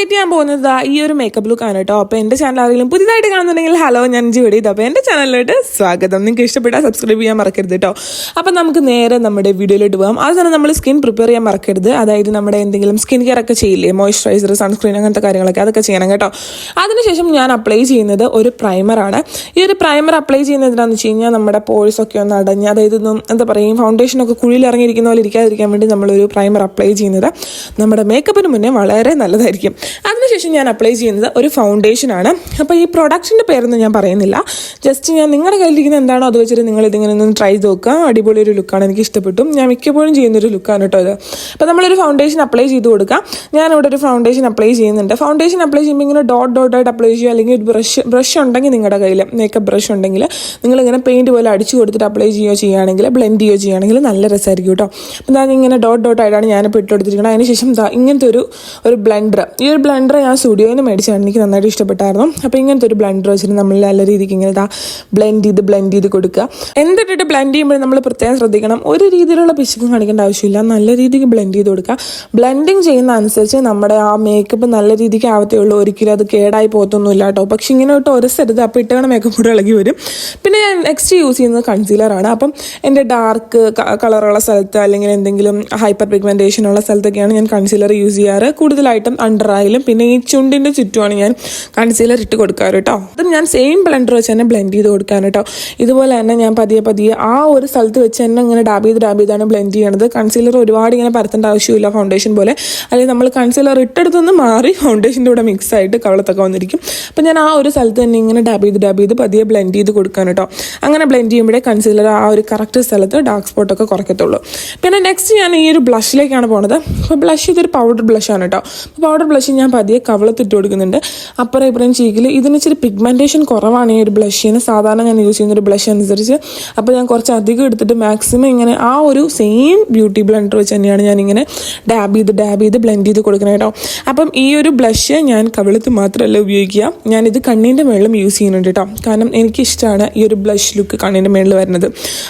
Create ചെയ്യാൻ പോകുന്നത് ഈ ഒരു മേക്കപ്പ് ലുക്ക് ആണ് കേട്ടോ. അപ്പോൾ എന്റെ ചാനൽ ആരെങ്കിലും പുതിയതായിട്ട് കാണുന്നുണ്ടെങ്കിൽ ഹലോ ഞാൻ ജിവടി അപ്പോൾ എന്റെ ചാനലിലോട്ട് സ്വാഗതം. നിങ്ങൾക്ക് ഇഷ്ടപ്പെട്ടാൽ സബ്സ്ക്രൈബ് ചെയ്യാൻ മറക്കരുത് കേട്ടോ. അപ്പോൾ നമുക്ക് നേരെ നമ്മുടെ വീഡിയോയിലോട്ട് പോകാം തന്നെ നമ്മൾ സ്കിൻ പ്രിപ്പയർ ചെയ്യാൻ മറക്കരുത്. അതായത് നമ്മുടെ എന്തെങ്കിലും സ്കിൻ കെയർ ഒക്കെ ചെയ്യില്ലേ? മോയ്സ്ചറൈസർ സൺസ്ക്രീൻ അങ്ങനത്തെ കാര്യങ്ങളൊക്കെ അതൊക്കെ ചെയ്യണം കേട്ടോ. അതിനുശേഷം ഞാൻ അപ്ലൈ ചെയ്യുന്നത് ഒരു പ്രൈമറാണ് ഈ ഒരു പ്രൈമർ അപ്ലൈ ചെയ്യുന്നത് എന്താണെന്ന് വെച്ച് കഴിഞ്ഞാൽ നമ്മുടെ പോഴ്സ് ഒക്കെ ഒന്ന് അടഞ്ഞ് അതായത് ഒന്നും എന്താ പറയുക കുഴിയിൽ ഇറങ്ങിയിരിക്കുന്ന പോലെ ഇരിക്കാതിരിക്കാൻ വേണ്ടി നമ്മളൊരു പ്രൈമർ അപ്ലൈ ചെയ്യുന്നത് നമ്മുടെ മേക്കപ്പിന് മുന്നേ വളരെ നല്ലതായിരിക്കും. അതിനുശേഷം ഞാൻ അപ്ലൈ ചെയ്യുന്നത് ഒരു ഫൗണ്ടേഷൻ ആണ്. അപ്പോൾ ഈ പ്രൊഡക്റ്റിന്റെ പേരൊന്നും ഞാൻ പറയുന്നില്ല. ജസ്റ്റ് ഞാൻ നിങ്ങളുടെ കയ്യിലിരിക്കുന്ന എന്താണോ അത് വെച്ചിട്ട് നിങ്ങൾ ഇതിങ്ങനെ ഒന്ന് ട്രൈ ചെയ്ത് നോക്കുക. അടിപൊളി ഒരു ലുക്കാണ് എനിക്ക് ഇഷ്ടപ്പെട്ടു. ഞാൻ മിക്കപ്പോഴും ചെയ്യുന്നൊരു ലുക്കാണ് കേട്ടോ ഇത്. അപ്പോൾ നമ്മളൊരു ഫൗണ്ടേഷൻ അപ്ലൈ ചെയ്ത് കൊടുക്കാം ഞാനിവിടെ ഒരു ഫൗണ്ടേഷൻ അപ്ലൈ ചെയ്യുന്നുണ്ട്. ഫൗണ്ടേഷൻ അപ്ലൈ ചെയ്യുമ്പോൾ ഇങ്ങനെ ഡോട്ട് ഡോട്ട് ആയിട്ട് അപ്ലൈ ചെയ്യുക. അല്ലെങ്കിൽ ഒരു ബ്രഷ് ബ്രഷ് ഉണ്ടെങ്കിൽ നിങ്ങളുടെ കയ്യിൽ മേക്കപ്പ് ബ്രഷ് ഉണ്ടെങ്കിൽ നിങ്ങളിങ്ങനെ പെയിന്റ് പോലെ അടിച്ചു കൊടുത്തിട്ട് അപ്ലൈ ചെയ്യുകയോ ചെയ്യുകയാണെങ്കിൽ ബ്ലെൻഡ് ചെയ്യുകയോ ചെയ്യുകയാണെങ്കിൽ നല്ല രസമായിരിക്കും കേട്ടോ. അപ്പോൾ ഞാൻ ഇങ്ങനെ ഡോട്ട് ഡോട്ട് ആയിട്ടാണ് ഞാനിപ്പോൾ ഇട്ടുകൊടുത്തിരിക്കുന്നത് അതിനുശേഷം ഇങ്ങനത്തെ ഒരു ഒരു ബ്ലെൻഡർ ഈ ഒരു ബ്ലെൻഡർ ഞാൻ സ്റ്റുഡിയോയിൽ നിന്ന് മേടിച്ചാണ് എനിക്ക് നന്നായിട്ട് ഇഷ്ടപ്പെട്ടായിരുന്നു. അപ്പോൾ ഇങ്ങനത്തെ ഒരു ബ്ലെൻഡർ വെച്ചിട്ട് നമ്മൾ നല്ല രീതിക്ക് ഇങ്ങനെ ദാ ബ്ലെൻഡ് ചെയ്ത് ബ്ലെൻഡ് ചെയ്ത് കൊടുക്കുക. എന്തിട്ടിട്ട് ബ്ലെൻഡ് ചെയ്യുമ്പോൾ നമ്മൾ പ്രത്യേകം ശ്രദ്ധിക്കണം. ഒരു രീതിയിലുള്ള പിശുക്കും കാണിക്കേണ്ട ആവശ്യമില്ല. നല്ല രീതിക്ക് ബ്ലെൻഡ് ചെയ്ത് കൊടുക്കുക. ബ്ലെൻഡിങ് ചെയ്യുന്ന അനുസരിച്ച് നമ്മുടെ ആ മേക്കപ്പ് നല്ല രീതിക്ക് ആവത്തേ ഉള്ളൂ ഒരിക്കലും അത് കേടായി പോകത്തൊന്നുമില്ല കേട്ടോ. പക്ഷെ ഇങ്ങനെ ഇട്ട് ഒരു സ്ഥലത്ത് അപ്പോൾ ഇട്ടണ മേക്കപ്പ് കൂടെ ഇളകി വരും. പിന്നെ ഞാൻ നെക്സ്റ്റ് യൂസ് ചെയ്യുന്നത് കൺസീലറാണ് അപ്പം എന്റെ ഡാർക്ക് കളറുള്ള സ്ഥലത്ത് അല്ലെങ്കിൽ എന്തെങ്കിലും ഹൈപ്പർ പിഗ്മെന്റേഷൻ ഉള്ള സ്ഥലത്തൊക്കെയാണ് ഞാൻ കൺസീലർ യൂസ് ചെയ്യാറ്. കൂടുതലായിട്ടും അണ്ടർ ആയാലും പിന്നെ ഈ ചുറ്റുമാണ് ഞാൻ കൺസീലർ ഇട്ട് കൊടുക്കാറ് കേട്ടോ. അതും ഞാൻ സെയിം ബ്ലെൻഡർ വെച്ച് തന്നെ ബ്ലെൻഡ് ചെയ്ത് കൊടുക്കാൻ കേട്ടോ. ഇതുപോലെ തന്നെ ഞാൻ പതിയെ പതിയെ ആ ഒരു സ്ഥലത്ത് വെച്ച് തന്നെ ഇങ്ങനെ ഡാബ് ചെയ്ത് ഡാബ് ചെയ്താണ് ബ്ലെൻഡ് ചെയ്യണത്. കൺസീലർ ഒരുപാട് ഇങ്ങനെ പരത്തേണ്ട ആവശ്യമില്ല ഫൗണ്ടേഷൻ പോലെ. അല്ലെങ്കിൽ നമ്മൾ കൺസീലർ ഇട്ടെടുത്തുനിന്ന് മാറി ഫൗണ്ടേഷന്റെ കൂടെ മിക്സ് ആയിട്ട് കവളത്തൊക്കെ വന്നിരിക്കും. അപ്പം ഞാൻ ആ ഒരു സ്ഥലത്ത് തന്നെ ഇങ്ങനെ ഡാബ് ചെയ്ത് ഡാബ് ചെയ്ത് പതിയെ ബ്ലെൻഡ് ചെയ്ത് കൊടുക്കാൻ കേട്ടോ. അങ്ങനെ ബ്ലെൻഡ് ചെയ്യുമ്പോഴേ കൺസീലർ ആ ഒരു കറക്റ്റ് സ്ഥലത്ത് ഡാർക്ക് സ്പോട്ടൊക്കെ കുറയ്ക്കത്തുള്ളൂ. പിന്നെ നെക്സ്റ്റ് ഞാൻ ഈ ഒരു ബ്ലഷിലേക്കാണ് പോണത്. അപ്പോൾ ബ്ലഷ് ഇതൊരു പൗഡർ ബ്ലഷാണ് കേട്ടോ. അപ്പോൾ പൗഡർ ബ്ലഷ് ഞാൻ പതിയെ കവളത്തിട്ട് കൊടുക്കുന്നുണ്ട്. അപ്പുറം ഇപ്പുറം ചീക്കിൽ ഇതിന് ഇച്ചിരി പിഗ്മെന്റേഷൻ കുറവാണ് ഈ ഒരു ബ്ലഷിന് സാധാരണ ഞാൻ യൂസ് ചെയ്യുന്ന ഒരു ബ്ലഷ് അനുസരിച്ച്. അപ്പോൾ ഞാൻ കുറച്ച് അധികം എടുത്തിട്ട് മാക്സിമം ഇങ്ങനെ ആ ഒരു സെയിം ബ്യൂട്ടി ബ്ലെൻഡർ വെച്ച് തന്നെയാണ് ഞാനിങ്ങനെ ഡാബ് ചെയ്ത് ഡാബ് ചെയ്ത് ബ്ലെൻഡ് ചെയ്ത് കൊടുക്കുന്നത് കേട്ടോ. അപ്പം ഈ ഒരു ബ്ലഷ് ഞാൻ കവിളത്ത് മാത്രമല്ല ഉപയോഗിക്കുക. ഞാനിത് കണ്ണിന്റെ മേളിലും യൂസ് ചെയ്യുന്നുണ്ട് കേട്ടോ. കാരണം എനിക്കിഷ്ടമാണ് ഈ ഒരു ബ്ലഷ് ലുക്ക് കണ്ണിന്റെ മേളിൽ വരുന്നത്.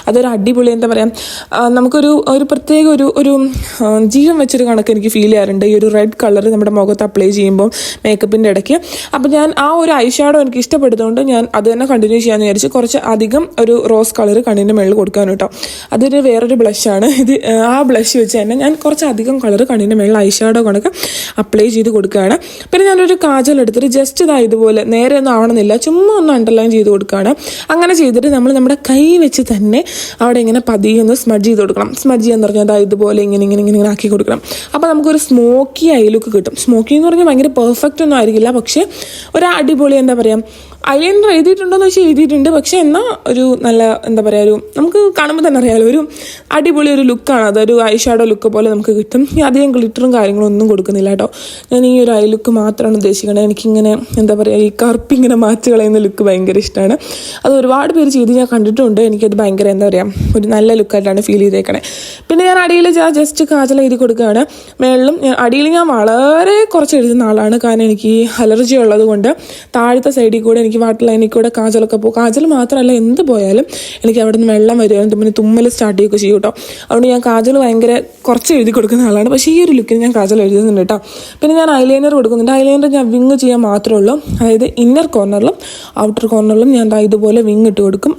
അതൊരു അടിപൊളി എന്താ പറയുക നമുക്കൊരു ഒരു പ്രത്യേക ഒരു ഒരു ജീവൻ വെച്ചൊരു കണക്ക് എനിക്ക് ഫീൽ ചെയ്യാറുണ്ട്. ഈ ഒരു റെഡ് കളർ നമ്മുടെ മുഖത്ത് അപ്ലൈ ചെയ്യുമ്പോൾ മേക്കപ്പിന്റെ ഇടയ്ക്ക്. അപ്പോൾ ഞാൻ ആ ഒരു ഐ ഷാഡോ എനിക്ക് ഇഷ്ടപ്പെടുന്നതുകൊണ്ട് ഞാൻ അത് തന്നെ കണ്ടിന്യൂ ചെയ്യാമെന്ന് വിചാരിച്ച് കുറച്ച് അധികം ഒരു റോസ് കളർ കണ്ണിന്റെ മേളിൽ കൊടുക്കാൻ കേട്ടോ അതൊരു വേറൊരു ബ്ലഷാണ് ഇത് ആ, ബ്ലഷ് വെച്ച് തന്നെ ഞാൻ കുറച്ച് അധികം കളർ കണ്ണിന്റെ മേളിൽ ഐ ഷാഡോ കണക്ക് അപ്ലൈ ചെയ്ത് കൊടുക്കുകയാണ്. പിന്നെ ഞാനൊരു കാജൽ എടുത്തിട്ട് ജസ്റ്റ് ഇതാ ഇതുപോലെ നേരെ ഒന്നും ആവണമെന്നില്ല ചുമ്മാ ഒന്ന് അണ്ടർലൈൻ ചെയ്ത് കൊടുക്കുകയാണ്. അങ്ങനെ ചെയ്തിട്ട് നമ്മൾ നമ്മുടെ കൈ വെച്ച് തന്നെ അവിടെ ഇങ്ങനെ പതിയെ ഒന്ന് സ്മഡ്ജ് ചെയ്ത് കൊടുക്കണം. സ്മഡ്ജ് എന്ന് പറഞ്ഞാൽ ഇതുപോലെ ഇങ്ങനെ ഇങ്ങനെ ഇങ്ങനെ ആക്കി കൊടുക്കണം. അപ്പോൾ നമുക്കൊരു സ്മോക്കി ഐ ലുക്ക് കിട്ടും. സ്മോക്കി എന്ന് പറഞ്ഞാൽ ഭയങ്കര പെർഫെക്റ്റ് ഒന്നും ആയിരിക്കില്ല. പക്ഷേ ഒരു അടിപൊളി എന്താ പറയുക ഐലൈനർ എഴുതിയിട്ടുണ്ടോയെന്ന് വെച്ചാൽ എഴുതിയിട്ടുണ്ട്. പക്ഷേ എന്നാൽ ഒരു നല്ല എന്താ പറയുക ഒരു നമുക്ക് കാണുമ്പോൾ തന്നെ അറിയാമല്ലോ ഒരു അടിപൊളി ഒരു ലുക്കാണ് അതൊരു ഐ ഷാഡോ ലുക്ക് പോലെ നമുക്ക് കിട്ടും. അധികം ഗ്ലിറ്ററും കാര്യങ്ങളും ഒന്നും കൊടുക്കുന്നില്ല കേട്ടോ. ഞാൻ ഈ ഒരു ഐ ലുക്ക് മാത്രമാണ് ഉദ്ദേശിക്കുന്നത് എനിക്കിങ്ങനെ എന്താ പറയുക ഈ കറുപ്പിങ്ങനെ മാച്ച് കളയുന്ന ലുക്ക് ഭയങ്കര ഇഷ്ടമാണ് അത് ഒരുപാട് പേര് ചെയ്ത് ഞാൻ കണ്ടിട്ടുണ്ട്. എനിക്കത് ഭയങ്കര എന്താ പറയുക ഒരു നല്ല ലുക്കായിട്ടാണ് ഫീൽ ചെയ്തേക്കണേ. പിന്നെ ഞാൻ അടിയിൽ ജസ്റ്റ് കാജൽ എഴുതി കൊടുക്കുകയാണ്. മേളിലും അടിയിൽ ഞാൻ വളരെ കുറച്ച് എഴുതുന്ന ആളാണ്. കാരണം എനിക്ക് അലർജി ഉള്ളത് കൊണ്ട് താഴത്തെ സൈഡിൽ കൂടെ എനിക്ക് വാട്ടർ ലൈനിൽ കൂടെ കാജലൊക്കെ പോകും. കാജൽ മാത്രമല്ല എന്ത് പോയാലും എനിക്ക് അവിടെ നിന്ന് വെള്ളം വരുവാനും പിന്നെ തുമ്മൽ സ്റ്റാർട്ട് ചെയ്യുകയൊക്കെ ചെയ്യും കേട്ടോ. അതുകൊണ്ട് ഞാൻ കാജൽ ഭയങ്കര കുറച്ച് എഴുതി കൊടുക്കുന്ന ആളാണ്. പക്ഷേ ഈ ഒരു ലുക്കിന് ഞാൻ കാജൽ എഴുതുന്നുണ്ട് കേട്ടോ. പിന്നെ ഞാൻ ഐലൈനർ കൊടുക്കുന്നുണ്ട്. ഐലൈനർ ഞാൻ വിങ് ചെയ്യാൻ മാത്രമേ ഉള്ളൂ. അതായത് ഇന്നർ കോർണറിലും ഔട്ടർ കോർണറിലും ഞാൻ ഇതുപോലെ വിങ് ഇട്ട് കൊടുക്കും.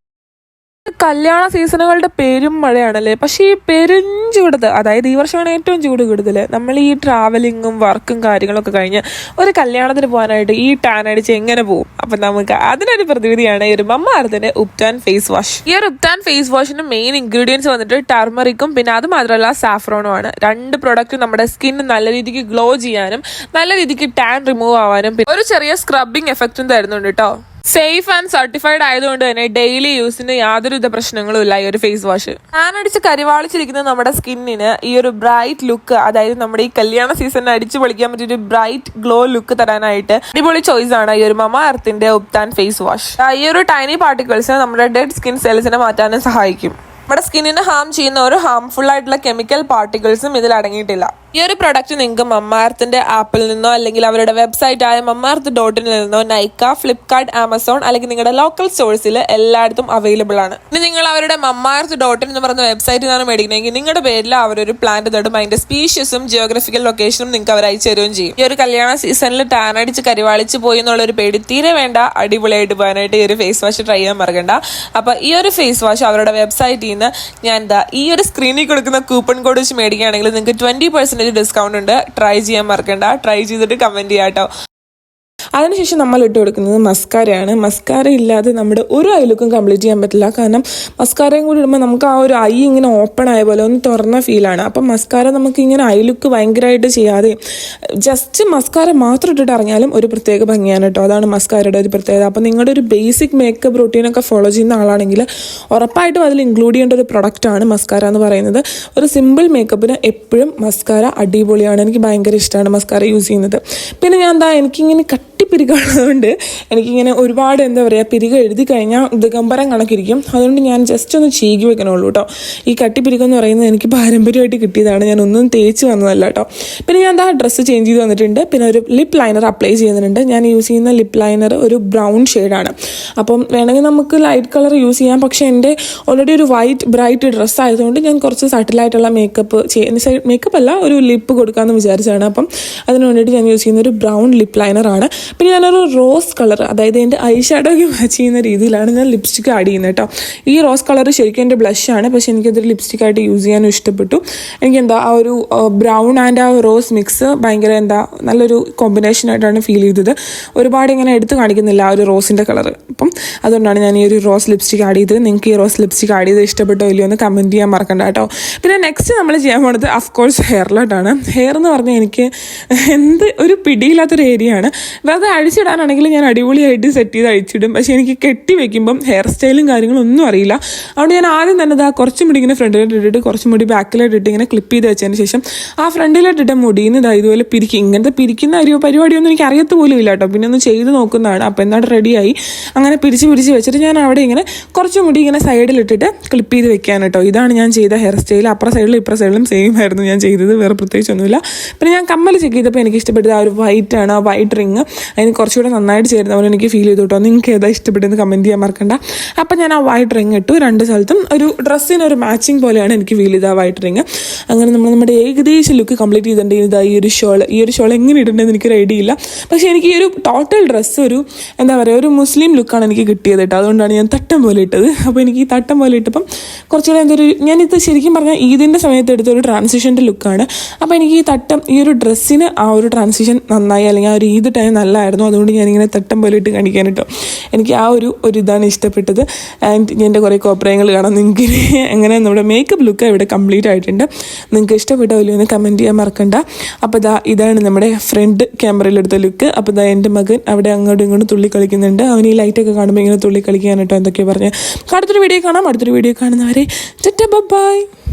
കല്യാണ സീസണുകളുടെ പെരും മഴയാണല്ലേ? പക്ഷേ ഈ പെരും ചൂടത് അതായത് ഈ വർഷമാണ് ഏറ്റവും ചൂട് കൂടുതൽ. നമ്മൾ ഈ ട്രാവലിങ്ങും വർക്കും കാര്യങ്ങളൊക്കെ കഴിഞ്ഞ് ഒരു കല്യാണത്തിന് പോകാനായിട്ട് ഈ ടാൻ അടിച്ച് എങ്ങനെ പോകും അപ്പം നമുക്ക് അതിനൊരു പ്രതിവിധിയാണ് ഈ ഒരു മമ്മാർത്തിന്റെ ഉപ്റ്റാൻ ഫേസ് വാഷ് ഈ ഒരു ഉപ്റ്റാൻ ഫേസ് വാഷിന്റെ മെയിൻ ഇൻഗ്രീഡിയൻസ് വന്നിട്ട് ടർമറിക്കും പിന്നെ അത് മാത്രമല്ല സാഫ്രോണും ആണ് രണ്ട് പ്രൊഡക്റ്റും നമ്മുടെ സ്കിൻ നല്ല രീതിക്ക് ഗ്ലോ ചെയ്യാനും നല്ല രീതിക്ക് ടാൻ റിമൂവ് ആവാനും ഒരു ചെറിയ സ്ക്രബിങ് എഫക്റ്റും തരുന്നുണ്ട് കേട്ടോ സേഫ് ആൻഡ് സർട്ടിഫൈഡ് ആയതുകൊണ്ട് തന്നെ ഡെയിലി യൂസിന് യാതൊരുവിധ പ്രശ്നങ്ങളും ഇല്ല ഈ ഒരു ഫേസ് വാഷ് ഞാൻ അടിച്ച് കരിവാളിച്ചിരിക്കുന്ന നമ്മുടെ സ്കിന്നിന് ഈ ഒരു ബ്രൈറ്റ് ലുക്ക് അതായത് നമ്മുടെ ഈ കല്യാണ സീസണിൽ അടിച്ചു പൊളിക്കാൻ പറ്റിയ ഒരു ബ്രൈറ്റ് ഗ്ലോ ലുക്ക് തരാനായിട്ട് അടിപൊളി ചോയ്സ് ആണ് ഈ ഒരു മമ എർത്തിന്റെ ഉപ്താൻ ഫേസ് വാഷ് ഈ ഒരു ടൈനി പാർട്ടിക്കിൾസ് നമ്മുടെ ഡെഡ് സ്കിൻ സെൽസിനെ മാറ്റാനും സഹായിക്കും. നമ്മുടെ സ്കിന്നിനെ ഹാം ചെയ്യുന്ന ഒരു ഹാംഫുൾ ആയിട്ടുള്ള കെമിക്കൽ പാർട്ടിക്കിൾസും ഇതിൽ അടങ്ങിയിട്ടില്ല. ഈ ഒരു പ്രൊഡക്റ്റ് നിങ്ങൾക്ക് മമ്മാർത്തിന്റെ ആപ്പിൽ നിന്നോ അല്ലെങ്കിൽ അവരുടെ വെബ്സൈറ്റ് ആയ മമ്മാർത്ത് ഡോട്ടിൽ നിന്നോ നൈക്ക ഫ്ലിപ്കാർട്ട് ആമസോൺ അല്ലെങ്കിൽ നിങ്ങളുടെ ലോക്കൽ സ്റ്റോഴ്സിൽ എല്ലായിടത്തും അവൈലബിൾ ആണ്. ഇനി നിങ്ങൾ അവരുടെ മമ്മാർത്ത് ഡോട്ടിൽ എന്ന് പറയുന്ന വെബ്സൈറ്റിൽ നിന്നാണ് മേടിക്കണമെങ്കിൽ നിങ്ങളുടെ പേരിൽ അവരൊരു പ്ലാന്റ് തടും അതിന്റെ സ്പീഷ്യസും ജിയോഗ്രഫിക്കൽ ലൊക്കേഷനും നിങ്ങൾക്ക് അവർ അയച്ചു തരുകയും ചെയ്യും. ഈ ഒരു കല്യാണ സീസണിൽ ടാൻ അടിച്ച് കരിവാളിച്ച് പോയി എന്നുള്ള ഒരു പേടി തീരെ വേണ്ട. അടിപൊളിയായിട്ട് പോകാനായിട്ട് ഈ ഒരു ഫേസ് വാഷ് ട്രൈ ചെയ്യാൻ മറക്കണ്ട. അപ്പൊ ഈ ഒരു ഫേസ് വാഷ് അവരുടെ വെബ്സൈറ്റിൽ നിന്ന് ഞാൻ എന്താ ഈ ഒരു സ്ക്രീനിൽ കൊടുക്കുന്ന കൂപ്പൺ കോഡ് വെച്ച് മേടിക്കുകയാണെങ്കിൽ നിങ്ങൾക്ക് ട്വന്റി പെർസെന്റേജ് ഡിസ്കൗണ്ട് ഉണ്ട്. ട്രൈ ചെയ്യാൻ മറക്കണ്ട. ട്രൈ ചെയ്തിട്ട് കമന്റ് ചെയ്യാം കേട്ടോ അതിനുശേഷം നമ്മൾ ഇട്ട് കൊടുക്കുന്നത് മസ്കാരയാണ്. മസ്കാര ഇല്ലാതെ നമ്മുടെ ഒരു ഐ ലുക്കും കംപ്ലീറ്റ് ചെയ്യാൻ പറ്റില്ല. കാരണം മസ്കാരയും കൂടി ഇടുമ്പോൾ നമുക്ക് ആ ഒരു ഐ ഇങ്ങനെ ഓപ്പൺ ആയ പോലെ ഒന്ന് തുറന്ന ഫീലാണ് അപ്പം മസ്കാര നമുക്ക് ഇങ്ങനെ ഐ ലുക്ക് ഭയങ്കരമായിട്ട് ചെയ്യാതെ ജസ്റ്റ് മസ്കാര മാത്രം ഇട്ടിട്ട് ഇറങ്ങിയാലും ഒരു പ്രത്യേക ഭംഗിയാണ് കേട്ടോ. അതാണ് മസ്കാരയുടെ ഒരു പ്രത്യേകത. അപ്പം നിങ്ങളുടെ ഒരു ബേസിക് മേക്കപ്പ് റൂട്ടീനൊക്കെ ഫോളോ ചെയ്യുന്ന ആളാണെങ്കിൽ ഉറപ്പായിട്ടും അതിൽ ഇൻക്ലൂഡ് ചെയ്യേണ്ട ഒരു പ്രൊഡക്റ്റാണ് മസ്കാര എന്ന് പറയുന്നത്. ഒരു സിമ്പിൾ മേക്കപ്പിന് എപ്പോഴും മസ്കാര അടിപൊളിയാണ്. എനിക്ക് ഭയങ്കര ഇഷ്ടമാണ് മസ്കാര യൂസ് ചെയ്യുന്നത്. പിന്നെ ഞാൻ എന്താ എനിക്കിങ്ങനെ കട്ടിപ്പിരികളുള്ളതുകൊണ്ട് എനിക്കിങ്ങനെ ഒരുപാട് എന്താ പറയുക പിരിക എഴുതി കഴിഞ്ഞാൽ ദിഗംബരം കണക്കിരിക്കും. അതുകൊണ്ട് ഞാൻ ജസ്റ്റ് ഒന്ന് ചീകി വെക്കണുള്ളൂ കേട്ടോ ഈ കട്ടിപ്പിരികം എന്ന് പറയുന്നത് എനിക്ക് പാരമ്പര്യമായിട്ട് കിട്ടിയതാണ്. ഞാൻ ഒന്നും തേച്ച് വന്നതല്ല കേട്ടോ പിന്നെ ഞാൻ എന്താ ഡ്രസ്സ് ചേഞ്ച് ചെയ്ത് വന്നിട്ടുണ്ട്. പിന്നെ ഒരു ലിപ് ലൈനർ അപ്ലൈ ചെയ്യുന്നുണ്ട്. ഞാൻ യൂസ് ചെയ്യുന്ന ലിപ് ലൈനർ ഒരു ബ്രൗൺ ഷെയ്ഡാണ് അപ്പം വേണമെങ്കിൽ നമുക്ക് ലൈറ്റ് കളർ യൂസ് ചെയ്യാം. പക്ഷേ എന്റെ ഓൾറെഡി ഒരു വൈറ്റ് ബ്രൈറ്റ് ഡ്രസ്സ് ആയതുകൊണ്ട് ഞാൻ കുറച്ച് സട്ടിലായിട്ടുള്ള മേക്കപ്പ് മേക്കപ്പ് അല്ല ഒരു ലിപ്പ് കൊടുക്കാമെന്ന് വിചാരിച്ചാണ് അപ്പം അതിന് വേണ്ടിയിട്ട് ഞാൻ യൂസ് ചെയ്യുന്ന ഒരു ബ്രൗൺ ലിപ്പ് ലൈനറാണ് പിന്നെ ഞാനൊരു റോസ് കളർ അതായത് എന്റെ ഐ ഷാഡോയ്ക്ക് മാച്ച് ചെയ്യുന്ന രീതിയിലാണ് ഞാൻ ലിപ്സ്റ്റിക് ആഡ് ചെയ്യുന്നത് കേട്ടോ ഈ റോസ് കളർ ശരിക്കും എന്റെ ബ്ലഷാണ് പക്ഷേ എനിക്കതൊരു ലിപ്സ്റ്റിക് ആയിട്ട് യൂസ് ചെയ്യാനും ഇഷ്ടപ്പെട്ടു. എനിക്ക് എന്താ ആ ഒരു ബ്രൗൺ ആൻഡ് ആ റോസ് മിക്സ് ഭയങ്കര എന്താ നല്ലൊരു കോമ്പിനേഷൻ ആയിട്ടാണ് ഫീൽ ചെയ്തത്. ഒരുപാട് ഇങ്ങനെ എടുത്ത് കാണിക്കുന്നില്ല ആ ഒരു റോസിന്റെ കളർ അപ്പം അതുകൊണ്ടാണ് ഞാൻ ഈ ഒരു റോസ് ലിപ്സ്റ്റിക് ആഡ് ചെയ്തത്. നിങ്ങൾക്ക് ഈ റോസ് ലിപ്സ്റ്റിക് ആഡ് ചെയ്ത് ഇഷ്ടപ്പെട്ടോ ഇല്ലയോ ഒന്ന് കമന്റ് ചെയ്യാൻ മറക്കണ്ട കേട്ടോ പിന്നെ നെക്സ്റ്റ് നമ്മൾ ചെയ്യാൻ പോണത് അഫ്കോഴ്സ് ഹെയറിലോട്ടാണ് ഹെയർ എന്ന് പറഞ്ഞാൽ എനിക്ക് എന്ത് ഒരു പിടിയില്ലാത്തൊരു ഏരിയ ആണ്. വെറുതെ അഴിച്ചിടാനാണെങ്കിൽ ഞാൻ അടിപൊളിയായിട്ട് സെറ്റ് ചെയ്ത് അഴിച്ചിടും. പക്ഷേ എനിക്ക് കെട്ടി വെക്കുമ്പം ഹെയർ സ്റ്റൈലും കാര്യങ്ങളും ഒന്നും അറിയില്ല. അതുകൊണ്ട് ഞാൻ ആദ്യം തന്നെ ആ കുറച്ച് മുടി ഇങ്ങനെ ഫ്രണ്ടിലോട്ട് ഇട്ടിട്ട് കുറച്ച് മുടി ബാക്കിലോട്ട് ഇട്ട് ഇങ്ങനെ ക്ലിപ്പ് ചെയ്ത് വെച്ചതിന് ശേഷം ആ ഫ്രണ്ടിലോട്ട് ഇട്ട മുടിയിൽ നിന്ന് ഇതാ ഇതുപോലെ പിരിക്കും. ഇങ്ങനത്തെ പിരിക്കുന്ന ഒരു പരിപാടിയൊന്നും എനിക്ക് അറിയത്ത് പോലും ഇല്ല കേട്ടോ. പിന്നെ ഒന്ന് ചെയ്ത് നോക്കുന്നതാണ്. അപ്പോൾ എന്താണ് റെഡിയായി അങ്ങനെ പിരിച്ച് പിരിച്ച് വെച്ചിട്ട് ഞാൻ അവിടെ ഇങ്ങനെ കുറച്ച് മുടി ഇങ്ങനെ സൈഡിലിട്ടിട്ട് ക്ലിപ്പ് ചെയ്ത് വെക്കാൻ കേട്ടോ. ഇതാണ് ഞാൻ ചെയ്ത ഹെയർ സ്റ്റൈൽ അപ്പുറ സൈഡിലും ഇപ്പുറ സൈഡിലും സെയിം ആയിരുന്നു ഞാൻ ചെയ്തത്. വേറെ പ്രത്യേകിച്ചൊന്നുമില്ല. പിന്നെ ഞാൻ കമ്മൽ ചെക്ക് ചെയ്തപ്പോൾ എനിക്ക് ഇഷ്ടപ്പെട്ടത് ആ ഒരു വൈറ്റ് ആണ്. ആ വൈറ്റ് റിങ് അതിന് കുറച്ചുകൂടെ നന്നായിട്ട് ചേരുന്ന പോലെ എനിക്ക് ഫീൽ ചെയ്തു കേട്ടോ. നിങ്ങൾക്ക് ഏതാ ഇഷ്ടപ്പെട്ടെന്ന് കമന്റ് ചെയ്യാൻ മറക്കണ്ട. അപ്പം ഞാൻ ആ വൈറ്റ് റിങ് ഇട്ടു. രണ്ട് സ്ഥലത്തും ഒരു ഡ്രസ്സിന് ഒരു മാച്ചിങ് പോലെയാണ് എനിക്ക് ഫീൽ ചെയ്തത് ആ വൈറ്റ് റിങ് അങ്ങനെ നമ്മൾ നമ്മുടെ ഏകദേശം ലുക്ക് കംപ്ലീറ്റ് ചെയ്തിട്ടുണ്ടെങ്കിൽ ഇതാ ഈ ഒരു ഷോൾ ഈ ഒരു ഷോൾ എങ്ങനെ ഇടേണ്ടതെന്ന് എനിക്ക് ഐഡിയ ഇല്ല. പക്ഷേ എനിക്ക് ഈ ഒരു ടോട്ടൽ ഡ്രസ്സ് ഒരു എന്താ പറയുക ഒരു മുസ്ലിം ലുക്കാണ് എനിക്ക് കിട്ടിയത് കേട്ടോ. അതുകൊണ്ടാണ് ഞാൻ തട്ടം പോലെ ഇട്ടത്. അപ്പോൾ എനിക്ക് ഈ തട്ടം പോലെ ഇട്ടപ്പം കുറച്ചുകൂടെ എന്തൊരു ഞാനിത് ശരിക്കും പറഞ്ഞാൽ ഈദിന്റെ സമയത്ത് എടുത്ത ഒരു ട്രാൻസിഷന്റെ ലുക്കാണ് അപ്പോൾ എനിക്ക് ഈ തട്ടം ഈ ഒരു ഡ്രസ്സിന് ആ ഒരു ട്രാൻസിഷൻ നന്നായി അല്ലെങ്കിൽ ആ ഒരു ഈദ് ടൈം നല്ലതായിരുന്നു അതുകൊണ്ട് ഞാനിങ്ങനെ തട്ടം പോലെ ഇട്ട് കാണിക്കാൻ കേട്ടോ. എനിക്ക് ആ ഒരു ഒരു ഇതാണ് ഇഷ്ടപ്പെട്ടത്. ആൻഡ് എന്റെ കുറേ കോപ്രയങ്ങൾ കാണാം. നിങ്ങൾക്ക് എങ്ങനെ നമ്മുടെ മേക്കപ്പ് ലുക്ക് ഇവിടെ കംപ്ലീറ്റ് ആയിട്ടുണ്ട്. നിങ്ങൾക്ക് ഇഷ്ടപ്പെട്ടോ ഇല്ലയോ എന്ന് കമന്റ് ചെയ്യാൻ മറക്കണ്ട. അപ്പോൾ ഇതാ ഇതാണ് നമ്മുടെ ഫ്രണ്ട് ക്യാമറയിലെടുത്ത ലുക്ക് അപ്പോൾ ഇതാ എന്റെ മകൻ അവിടെ അങ്ങോട്ടും ഇങ്ങോട്ടും തുള്ളി കളിക്കുന്നുണ്ട്. അവൻ ഈ ലൈറ്റൊക്കെ കാണുമ്പോൾ ഇങ്ങനെ തുള്ളി കളിക്കാൻ കേട്ടോ എന്തൊക്കെയാണ് പറഞ്ഞ്. അടുത്തൊരു വീഡിയോ കാണാം. അടുത്തൊരു വീഡിയോ കാണുന്നവരെ ബൈ